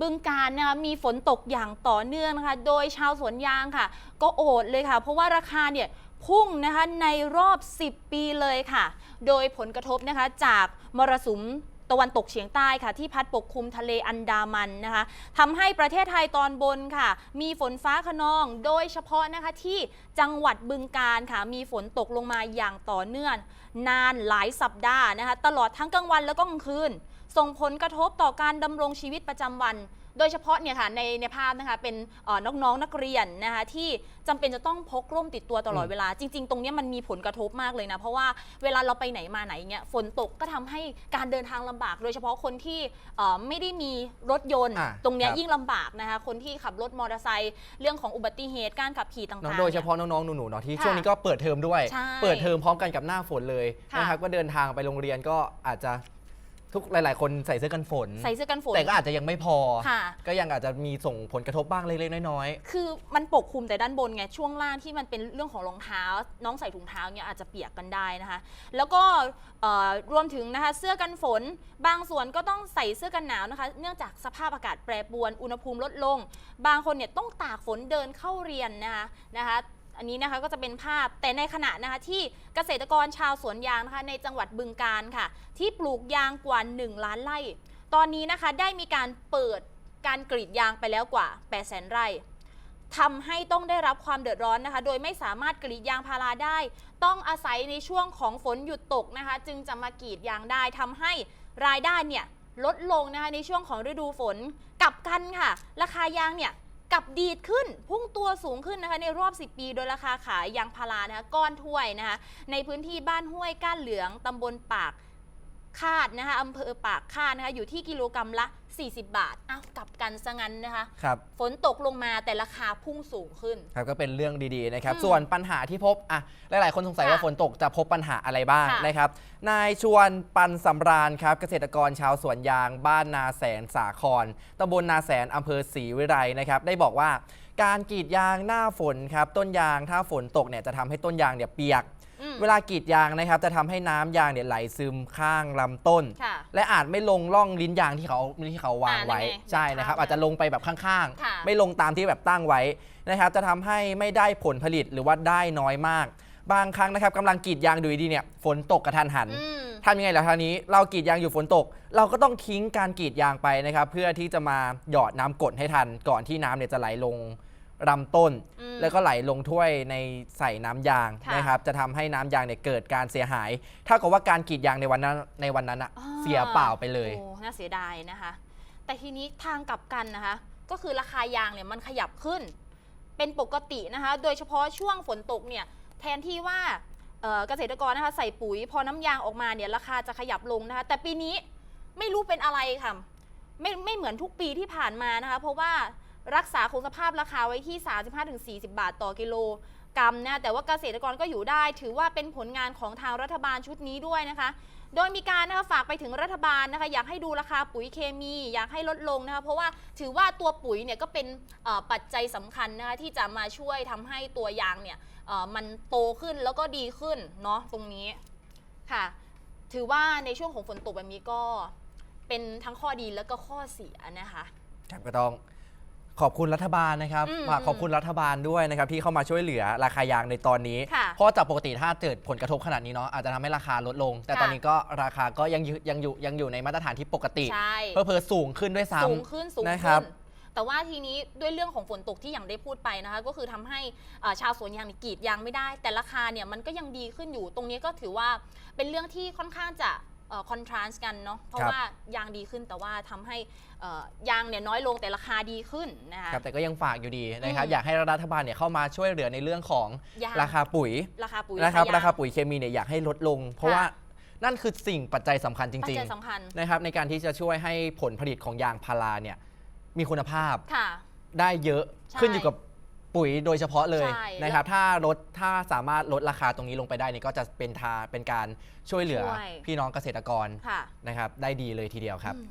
บึงการนะคะมีฝนตกอย่างต่อเนื่องนะคะ โดยชาวสวนยางค่ะ ก็โอดเลยค่ะ เพราะว่าราคาเนี่ยพุ่งนะคะในรอบ 10 ปีเลยค่ะ โดยผลกระทบนะคะจากมรสุมตะวันตกเฉียงใต้ค่ะ ที่พัดปกคลุมทะเลอันดามันนะคะทำให้ประเทศไทยตอนบนค่ะ มีฝนฟ้าขนอง โดยเฉพาะนะคะที่จังหวัดบึงการค่ะ มีฝนตกลงมาอย่างต่อเนื่อง นานหลายสัปดาห์นะคะ ตลอดทั้งกลางวันแล้วก็กลางคืน ส่งผลกระทบต่อการดำรงชีวิตประจำวัน โดยเฉพาะเนี่ยค่ะในในภาพนะคะเป็นเอ่อน้องๆนักเรียนนะคะที่จำเป็นจะต้องพกร่มติดตัวตลอดอืมเวลา จริง ๆ ตรงเนี้ยมันมีผลกระทบมากเลยนะเพราะว่าเวลาเราไปไหนมาไหนเนี่ยฝนตกก็ทำให้การเดินทางลำบาก โดยเฉพาะคนที่เอ่อไม่ได้มีรถยนต์อะตรงเนี้ยครับยิ่งลำบากนะคะคนที่ขับรถมอเตอร์ไซค์เรื่องของอุบัติเหตุการขับขี่ต่างๆเนอะนี่โดยเฉพาะน้องๆหนูๆเนาะที่ค่ะช่วงนี้ก็เปิดเทอมด้วยใช่เปิดเทอมพร้อมกันกับหน้าฝนเลยค่ะนะครับก็เดินทางไปโรงเรียนก็อาจจะ ทุกหลาย ๆ คนใส่เสื้อกันฝน ใส่เสื้อกันฝน แต่ก็อาจจะยังไม่พอ ค่ะ ก็ยังอาจจะมีส่งผลกระทบบ้างเล็ก ๆ น้อย คือมันปกคลุมแต่ด้านบนไงช่วงล่างที่มันเป็นเรื่องของรองเท้า น้องใส่ถุงเท้าเนี่ยอาจจะเปียกกันได้นะคะ แล้วก็เอ่อรวมถึงนะคะเสื้อกันฝน บางส่วนก็ต้องใส่เสื้อกันหนาวนะคะ เนื่องจากสภาพอากาศแปรปรวนอุณหภูมิลดลง บางคนเนี่ยต้องตากฝนเดินเข้าเรียนนะคะนะคะ อันนี้นะคะก็จะเป็นภาพแต่ในขณะนะคะที่เกษตรกรชาวสวนยางนะคะในจังหวัดบึงการค่ะ ที่ปลูกยางกว่า 1 ล้านไร่ ตอนนี้นะคะได้มีการเปิดการกรีดยางไปแล้วกว่า 8 0 0 0 0ไร่ทำให้ต้องได้รับความเดือดร้อนนะคะ โดยไม่สามารถกรีดยางพาราได้ ต้องอาศัยในช่วงของฝนหยุดตกนะคะ จึงจะมากรีดยางได้ทำให้รายได้เนี่ยลดลงนะคะในช่วงของฤดูฝนกลับกันค่ะ ราคายางเนี่ย กับดีดขึ้นพุ่งตัวสูงขึ้นนะคะในรอบ 10 ปี โดยราคาขายยางพารานะคะก้อนถ้วยนะคะในพื้นที่บ้านห้วยก้านเหลืองตำบลปาก คาดนะคะอำเภอปากคาดนะคะอยู่ที่กิโลกรรัมละ 40 บาทอ้าวกลับกันซะงั้นนะคะๆครับ ฝนตกลงมาแต่ราคาพุ่งสูงขึ้น ครับก็เป็นเรื่องดีๆนะครับ อืมส่วนปัญหาที่พบอะหลายๆคนสงสัยค่ะว่าฝนตกจะพบปัญหาอะไรบ้างค่ะนะครับ นายชวนปันสำราญครับ เกษตรกรชาวสวนยางบ้านนาแสนสาครตำบลนาแสนอำเภอศรีวิไลนะครับ ได้บอกว่า การกรีดยางหน้าฝนครับต้นยางถ้าฝนตกเนี่ยจะทำให้ต้นยางเนี่ยเปียกอืม เวลากรีดยางนะครับ จะทำให้น้ำยางเนี่ยไหลซึมข้างลำต้น ค่ะ และอาจไม่ลงร่องลิ้นยางที่เขาที่เขาวางอ่าไว้นั่นไงใช่นะครับแบบอาจจะลงไปแบบข้างค่ะ ๆ ไม่ลงตามที่แบบตั้งไว้นะครับ จะทำให้ไม่ได้ผลผลิตหรือว่าได้น้อยมาก บางครั้งนะครับกำลังกรีดยางดูดีๆเนี่ยฝนตกกระทันหัน อืม ทำยังไงล่ะทีนี้เรากรีดยางอยู่ฝนตก เราก็ต้องทิ้งการกรีดยางไปนะครับ เพื่อที่จะมาหยอดน้ำกรดให้ทันก่อนที่น้ำเนี่ยจะไหลลง ลำต้น อืม แล้วก็ไหลลงถ้วยในใส่น้ำยางค่ะนะครับจะทำให้น้ำยางเนี่ยเกิดการเสียหายเท่ากับว่าการกรีดยางในวันนั้นในวันนั้นอะอ่าเสียเปล่าไปเลย โอ้ น่าเสียดายนะคะ แต่ทีนี้ทางกลับกันนะคะ ก็คือราคายางเนี่ยมันขยับขึ้น เป็นปกตินะคะ โดยเฉพาะช่วงฝนตกเนี่ย แทนที่ว่าเอ่อเกษตรกรนะคะใส่ปุ๋ย พอน้ำยางออกมาเนี่ยราคาจะขยับลงนะคะ แต่ปีนี้ไม่รู้เป็นอะไรค่ะ ไม่ไม่เหมือนทุกปีที่ผ่านมานะคะ เพราะว่า รักษาคงสภาพราคาไว้ที่ 35-40 บาทต่อกิโลกรัมนะแต่ว่าเกษตรกรก็อยู่ได้ ถือว่าเป็นผลงานของทางรัฐบาลชุดนี้ด้วยนะคะ โดยมีการนะคะฝากไปถึงรัฐบาลนะคะอยากให้ดูราคาปุ๋ยเคมี อยากให้ลดลงนะคะเพราะว่าถือว่าตัวปุ๋ยเนี่ยก็เป็นปัจจัยสำคัญนะคะที่จะมาช่วยทำให้ตัวยางเนี่ยมันโตขึ้นแล้วก็ดีขึ้นเนาะตรงนี้ค่ะ ถือว่าในช่วงของฝนตกแบบนี้ก็เป็นทั้งข้อดีแล้วก็ข้อเสียนะคะก็ต้อง ขอบคุณรัฐบาลนะครับอืมฝากขอบคุณรัฐบาลด้วยนะครับที่เข้ามาช่วยเหลือราคายางในตอนนี้ ค่ะเพราะจากปกติถ้าเกิดผลกระทบขนาดนี้เนาะอาจจะทำให้ราคาลดลง แต่ค่ะตอนนี้ก็ราคาก็ยังอยู่ยังอยู่ยังอยู่ในมาตรฐานที่ปกติ ใช่ เพิ่มสูงขึ้นด้วยซ้สูงขึ้นสูงนะครัขึ้บน แต่ว่าทีนี้ด้วยเรื่องของฝนตกที่อย่างได้พูดไปนะคะ ก็คือทำให้เอ่อชาวสวนยางนี่กรีดยางไม่ได้ แต่ราคาเนี่ยมันก็ยังดีขึ้นอยู่ ตรงนี้ก็ถือว่าเป็นเรื่องที่ค่อนข้างจะ คอนทราสต์กันเนาะเพราะครับ ว่ายางดีขึ้นแต่ว่าทำให้เอ่อยางเนี่ยน้อยลงแต่ราคาดีขึ้นนะคะ ครับแต่ก็ยังฝากอยู่ดีนะครับ อืม อยากให้รัฐบาลเนี่ยเข้ามาช่วยเหลือในเรื่องของยางราคาปุ๋ยราคาปุ๋ยนะครับยง ราคาปุ๋ยเคมีเนี่ยอยากให้ลดลง เพราะค่ะ ว่านั่นคือสิ่งปัจจัยสำคัญจปัจริงจัยสำคัญๆนะครับในการที่จะช่วยให้ผลผลิตของยางพาราเนี่ยมีคุณภาพค่ะ ได้เยอะใช่ ขึ้นอยู่กับ ปุ๋ยโดยเฉพาะเลยใช่นะครับ ถ้าลดถ้าสามารถลดราคาตรงนี้ลงไปได้นี่ก็จะเป็นทาเป็นการช่วยเหลือช่วย พี่น้องเกษตรกรค่ะนะครับได้ดีเลยทีเดียวครับ อืม